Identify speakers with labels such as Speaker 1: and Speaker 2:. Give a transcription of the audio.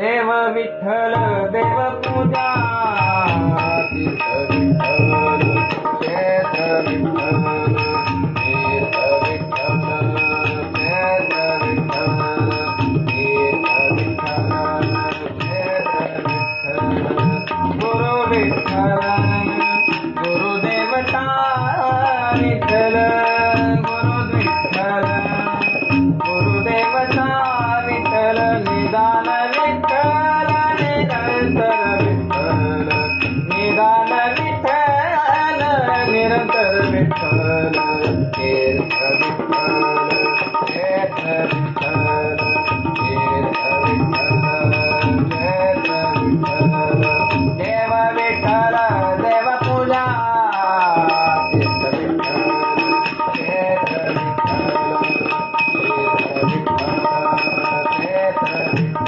Speaker 1: देव विठ्ठल देव पूजा. गुरु विठ्ठल गुरुदेवता विठ्ठल गुरु विठ्ठल गुरुदेवता विठ्ठल निदान தேர்தவிப்பான தேர்தவிப்பான தேர்தவி